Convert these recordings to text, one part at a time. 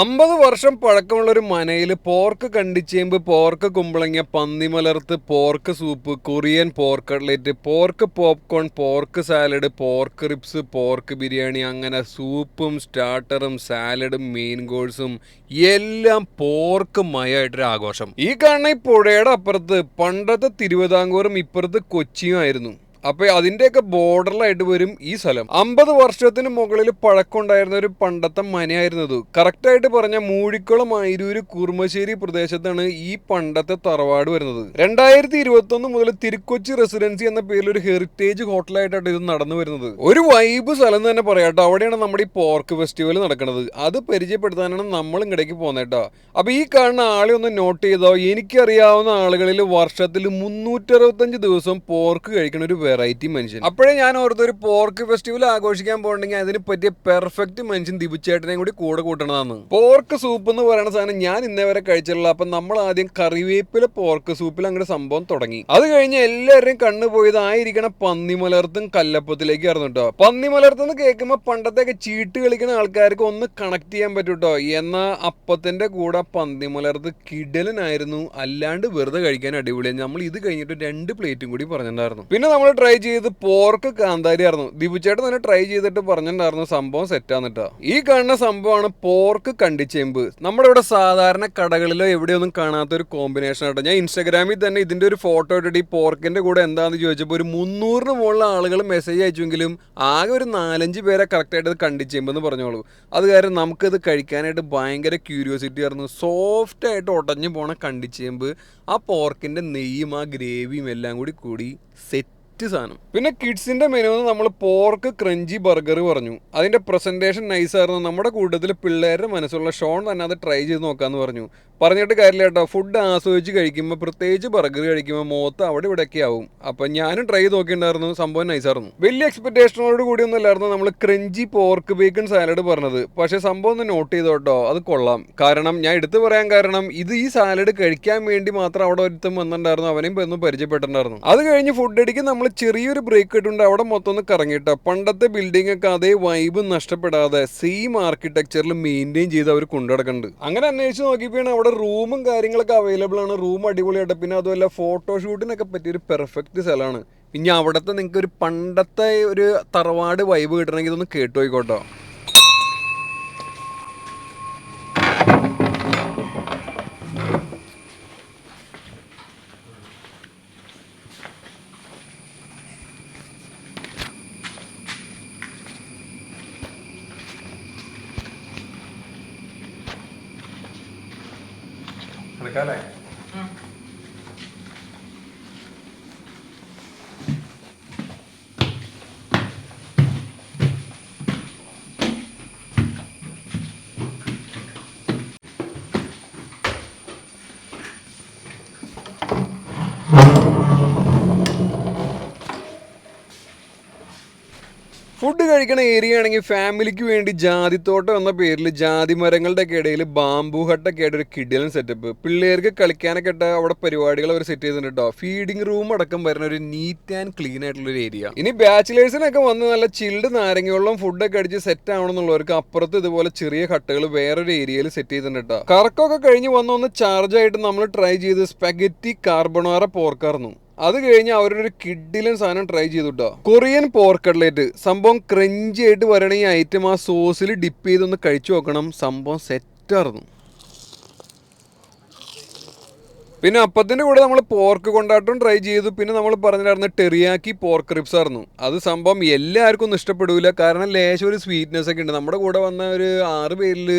അമ്പത് വർഷം പഴക്കമുള്ള ഒരു മനയിൽ പോർക്ക് കണ്ടിച്ചേമ്പ് പോർക്ക് കുമ്പളങ്ങ പന്നിമലർത്ത് pork soup Korean pork cutlet pork popcorn pork salad pork ribs pork biryani അങ്ങനെ സൂപ്പും സ്റ്റാർട്ടറും സാലഡും മെയിൻ കോഴ്സും എല്ലാം പോർക്ക് മയമായിട്ടൊരു ആഘോഷം. ഈ കാണുന്ന ഈ പുഴയുടെ അപ്പുറത്ത് പണ്ടത്തെ തിരുവിതാംകൂറും ഇപ്പുറത്ത് കൊച്ചിയും ആയിരുന്നു. അപ്പൊ അതിന്റെയൊക്കെ ബോർഡറിലായിട്ട് വരും ഈ സ്ഥലം. അമ്പത് വർഷത്തിന് മുകളിൽ പഴക്കമുണ്ടായിരുന്ന ഒരു പണ്ടത്തെ മനയായിരുന്നത് കറക്റ്റ് ആയിട്ട് പറഞ്ഞ മൂഴിക്കുളം ആയിരൂര് കുറുമശ്ശേരി പ്രദേശത്താണ് ഈ പണ്ടത്തെ തറവാട് വരുന്നത്. രണ്ടായിരത്തി ഇരുപത്തി ഒന്ന് മുതൽ തിരുക്കൊച്ചി റെസിഡൻസി എന്ന പേരിൽ ഒരു ഹെറിറ്റേജ് ഹോട്ടലായിട്ടാണ് ഇത് നടന്നു വരുന്നത്. ഒരു വൈബ് സ്ഥലം തന്നെ പറയാട്ടോ അവിടെയാണ് നമ്മുടെ ഈ പോർക്ക് ഫെസ്റ്റിവൽ നടക്കുന്നത്. അത് പരിചയപ്പെടുത്താനാണ് നമ്മൾ ഇങ്ങടേക്ക് പോകുന്നേട്ടോ അപ്പൊ ഈ കാണുന്ന ആളെ ഒന്ന് നോട്ട് ചെയ്തോ? എനിക്കറിയാവുന്ന ആളുകളിൽ വർഷത്തിൽ മുന്നൂറ്ററുപത്തഞ്ച് ദിവസം പോർക്ക് കഴിക്കുന്ന ഒരു വെറൈറ്റി മനുഷ്യൻ. അപ്പോഴേ ഞാൻ ഓർത്തൊരു പോർക്ക് ഫെസ്റ്റിവൽ ആഘോഷിക്കാൻ പോകണമെങ്കിൽ അതിന് പറ്റിയ പെർഫെക്റ്റ് മനുഷ്യൻ ദിബുച്ചേട്ടനെയും കൂടി കൂടെ കൂട്ടണതാണ് പോർക്ക് സൂപ്പ് എന്ന് പറയുന്ന സാധനം ഞാൻ ഇന്നേ വരെ കഴിച്ചിട്ടുള്ള അപ്പൊ നമ്മൾ ആദ്യം കറിവേപ്പില പോർക്ക് സൂപ്പിൽ അങ്ങനെ സംഭവം തുടങ്ങി. അത് കഴിഞ്ഞ് എല്ലാവരുടെയും കണ്ണു പോയത് ആയിരിക്കണ പന്നിമലർത്തും കല്ലപ്പത്തിലേക്ക് ആയിരുന്നു കേട്ടോ പന്നിമലർത്തെന്ന് കേൾക്കുമ്പോൾ പണ്ടത്തെയൊക്കെ ചീട്ട് കളിക്കുന്ന ആൾക്കാർക്ക് ഒന്ന് കണക്ട് ചെയ്യാൻ പറ്റൂട്ടോ എന്നാ അപ്പത്തിന്റെ കൂടെ പന്നിമലർത്ത് കിടലനായിരുന്നു. അല്ലാണ്ട് വെറുതെ കഴിക്കാൻ അടിപൊളിയാണ് നമ്മൾ ഇത് കഴിഞ്ഞിട്ട് രണ്ട് പ്ലേറ്റും കൂടി പറഞ്ഞിട്ടുണ്ടായിരുന്നു. പിന്നെ നമ്മൾ ട്രൈ ചെയ്ത് പോർക്ക് കാന്താരിയായിരുന്നു. ദിബുച്ചേട്ടൻ തന്നെ ട്രൈ ചെയ്തിട്ട് പറഞ്ഞിട്ടുണ്ടായിരുന്നു സംഭവം സെറ്റാന്നിട്ടാ ഈ കാണുന്ന സംഭവമാണ് പോർക്ക് കണ്ടിച്ചേമ്പ്. നമ്മുടെ ഇവിടെ സാധാരണ കടകളിലോ എവിടെയൊന്നും കാണാത്ത ഒരു കോമ്പിനേഷൻ ആട്ടോ. ഞാൻ ഇൻസ്റ്റാഗ്രാമിൽ തന്നെ ഇതിന്റെ ഒരു ഫോട്ടോ ഇട്ടിട്ട് ഈ പോർക്കിന്റെ കൂടെ എന്താന്ന് ചോദിച്ചപ്പോൾ ഒരു മുന്നൂറിന് മുകളിൽ ആളുകൾ മെസ്സേജ് അയച്ചെങ്കിലും ആകെ ഒരു നാലഞ്ച് പേരെ കറക്റ്റായിട്ട് ഇത് കണ്ടിച്ചേമ്പെന്ന് പറഞ്ഞോളൂ. അത് കാരണം നമുക്കിത് കഴിക്കാനായിട്ട് ഭയങ്കര ക്യൂരിയോസിറ്റി ആയിരുന്നു. സോഫ്റ്റ് ആയിട്ട് ഉടഞ്ഞു പോണ കണ്ടിച്ചേമ്പ്. ആ പോർക്കിന്റെ നെയ്യും ആ ഗ്രേവിയും എല്ലാം കൂടി കൂടി സെറ്റ് സാധനം. പിന്നെ കിഡ്സിന്റെ മെനു നമ്മൾ പോർക്ക് ക്രഞ്ചി ബർഗർ പറഞ്ഞു. അതിന്റെ പ്രസന്റേഷൻ നൈസായിരുന്നു നമ്മുടെ കൂട്ടത്തിൽ പിള്ളേരുടെ മനസ്സുള്ള ഷോൺ തന്നെ അത് ട്രൈ ചെയ്ത് നോക്കാന്ന് പറഞ്ഞു. പറഞ്ഞിട്ട് കാര്യമില്ല കേട്ടോ. ഫുഡ് ആസ്വദിച്ച് കഴിക്കുമ്പോൾ പ്രത്യേകിച്ച് ബർഗർ കഴിക്കുമ്പോൾ മോത്ത് അവിടെ ഇവിടെയൊക്കെ ആവും. അപ്പം ഞാനും ട്രൈ ചെയ്ത് നോക്കിയിട്ടുണ്ടായിരുന്നു. സംഭവം നൈസായിരുന്നു വലിയ എക്സ്പെക്ടേഷനോട് കൂടി ഒന്നും അല്ലായിരുന്നു നമ്മൾ ക്രഞ്ചി പോർക്ക് ബേക്കൺ സാലഡ് പറഞ്ഞത്. പക്ഷേ സംഭവം ഒന്ന് നോട്ട് ചെയ്തോ കേട്ടോ. അത് കൊള്ളാം. കാരണം ഞാൻ എടുത്തു പറയാൻ കാരണം ഇത് ഈ സാലഡ് കഴിക്കാൻ വേണ്ടി മാത്രം അവിടെ ഒരുത്തും വന്നിട്ടുണ്ടായിരുന്നു. അവനെയും ഒന്ന് പരിചയപ്പെട്ടിട്ടുണ്ടായിരുന്നു. അത് കഴിഞ്ഞ് ഫുഡ് അടിക്ക് നമ്മൾ ചെറിയൊരു ബ്രേക്ക് ഇട്ടുണ്ട് അവിടെ മൊത്തം ഒന്ന് കറങ്ങിട്ടോ പണ്ടത്തെ ബിൽഡിംഗ് ഒക്കെ അതേ വൈബ് നഷ്ടപ്പെടാതെ സെയിം ആർക്കിടെക്ചറിൽ മെയിന്റെയിൻ ചെയ്ത് അവർ കൊണ്ടുനടക്കുന്നുണ്ട് അങ്ങനെ അന്വേഷിച്ച് നോക്കിയപ്പോഴാണ് അവിടെ റൂമും കാര്യങ്ങളൊക്കെ അവൈലബിൾ ആണ്. റൂം അടിപൊളിയായിട്ട് പിന്നെ അതുമല്ല ഫോട്ടോഷൂട്ടിനൊക്കെ പറ്റിയ ഒരു പെർഫെക്റ്റ് സ്ഥലമാണ്. പിന്നെ അവിടുത്തെ നിങ്ങൾക്ക് ഒരു പണ്ടത്തെ ഒരു തറവാട് വൈബ് കിട്ടണമെങ്കിൽ ഇതൊന്ന് കേട്ടു എടുക്കാല്ലേ ഫുഡ് കഴിക്കണ ഏരിയ ആണെങ്കിൽ ഫാമിലിക്ക് വേണ്ടി ജാതിത്തോട്ടം എന്ന പേരിൽ ജാതി മരങ്ങളുടെ ഒക്കെ ഇടയിൽ ബാംബു ഹട്ടൊക്കെ ആയിട്ട് ഒരു കിഡിലൻ സെറ്റപ്പ് പിള്ളേർക്ക് കളിക്കാനൊക്കെ ഇട്ട അവിടെ പരിപാടികൾ അവർ സെറ്റ് ചെയ്തിട്ടുണ്ട് കേട്ടോ ഫീഡിംഗ് റൂം അടക്കം വരുന്ന ഒരു നീറ്റ് ആൻഡ് ക്ലീൻ ആയിട്ടുള്ള ഒരു ഏരിയ ഇനി ബാച്ചിലേഴ്സിനൊക്കെ വന്ന് നല്ല ചിൽഡ് നാരങ്ങവെള്ളം ഫുഡൊക്കെ അടിച്ച് സെറ്റ് ആവണമെന്നുള്ളവർക്ക് അപ്പുറത്ത് ഇതുപോലെ ചെറിയ ഹട്ടുകൾ വേറൊരു ഏരിയയിൽ സെറ്റ് ചെയ്തിട്ടുണ്ട് കേട്ടോ കറക്കമൊക്കെ കഴിഞ്ഞ് വന്ന് ഒന്ന് ചാർജ് ആയിട്ട് നമ്മൾ ട്രൈ ചെയ്ത് സ്പെഗറ്റി കാർബണാറ പോർക്കായിരുന്നു അത് കഴിഞ്ഞ് അവരൊരു കിഡിലൻ സാധനം ട്രൈ ചെയ്തു കേട്ടോ കൊറിയൻ പോർക്ക് കട്ട്ലേറ്റ് സംഭവം ക്രഞ്ചി ആയിട്ട് വരണ ഈ ഐറ്റം ആ സോസിൽ ഡിപ്പ് ചെയ്തൊന്ന് കഴിച്ചു നോക്കണം. സംഭവം സെറ്റായിരുന്നു പിന്നെ അപ്പത്തിന്റെ കൂടെ നമ്മൾ പോർക്ക് കൊണ്ടാട്ടം ട്രൈ ചെയ്തു. പിന്നെ നമ്മൾ പറഞ്ഞിട്ടായിരുന്നു ടെറിയാക്കി പോർക്ക് റിപ്സ് ആയിരുന്നു. അത് സംഭവം എല്ലാവർക്കും ഒന്നും ഇഷ്ടപ്പെടില്ല കാരണം ലേശം ഒരു സ്വീറ്റ്നെസ് ഒക്കെ ഉണ്ട്. നമ്മുടെ കൂടെ വന്ന ഒരു ആറ് പേരിൽ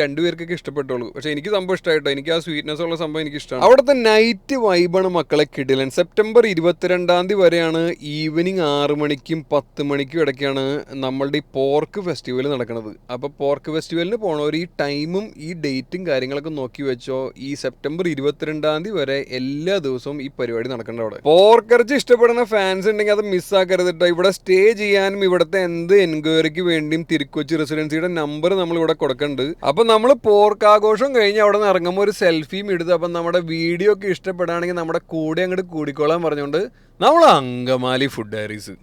രണ്ടു പേർക്കൊക്കെ ഇഷ്ടപ്പെട്ടുള്ളൂ പക്ഷേ എനിക്ക് സംഭവം ഇഷ്ടമായിട്ടോ എനിക്ക് ആ സ്വീറ്റ്നെസ് ഉള്ള സംഭവം എനിക്ക് ഇഷ്ടമാണ് അവിടുത്തെ നൈറ്റ് വൈബാണ് മക്കളെ കിടിലൻ. സെപ്റ്റംബർ ഇരുപത്തിരണ്ടാം തീയതി വരെയാണ് ഈവനിങ് ആറ് മണിക്കും പത്ത് മണിക്കും ഇടയ്ക്കാണ് നമ്മളുടെ ഈ പോർക്ക് ഫെസ്റ്റിവൽ നടക്കുന്നത് അപ്പോൾ പോർക്ക് ഫെസ്റ്റിവലിന് പോണവർ ഈ ടൈമും ഈ ഡേറ്റും കാര്യങ്ങളൊക്കെ നോക്കി വെച്ചോ ഈ സെപ്റ്റംബർ ഇരുപത്തിരണ്ടാം തീയതി വരെ എല്ലാ ദിവസവും ഈ പരിപാടി നടക്കേണ്ട അവിടെ. പോർക്കർജി ഇഷ്ടപ്പെടുന്ന ഫാൻസ് ഉണ്ടെങ്കിൽ അത് മിസ്സാക്കരുത് കേട്ടോ ഇവിടെ സ്റ്റേ ചെയ്യാനും ഇവിടുത്തെ എന്ത് എൻക്വയറിക്ക് വേണ്ടിയും തിരുക്കൊച്ചി റെസിഡൻസിയുടെ നമ്പർ നമ്മൾ ഇവിടെ കൊടുക്കുന്നുണ്ട് അപ്പൊ നമ്മൾ പോർക്കാഘോഷം കഴിഞ്ഞ് അവിടെ നിന്ന് ഇറങ്ങുമ്പോൾ ഒരു സെൽഫിയും എടുത്ത് അപ്പം നമ്മുടെ വീഡിയോ ഒക്കെ ഇഷ്ടപ്പെടുകയാണെങ്കിൽ നമ്മുടെ കൂടെ അങ്ങോട്ട് കൂടിക്കോളാൻ പറഞ്ഞുകൊണ്ട് നമ്മൾ അങ്കമാലി ഫുഡ് ഡയറീസ്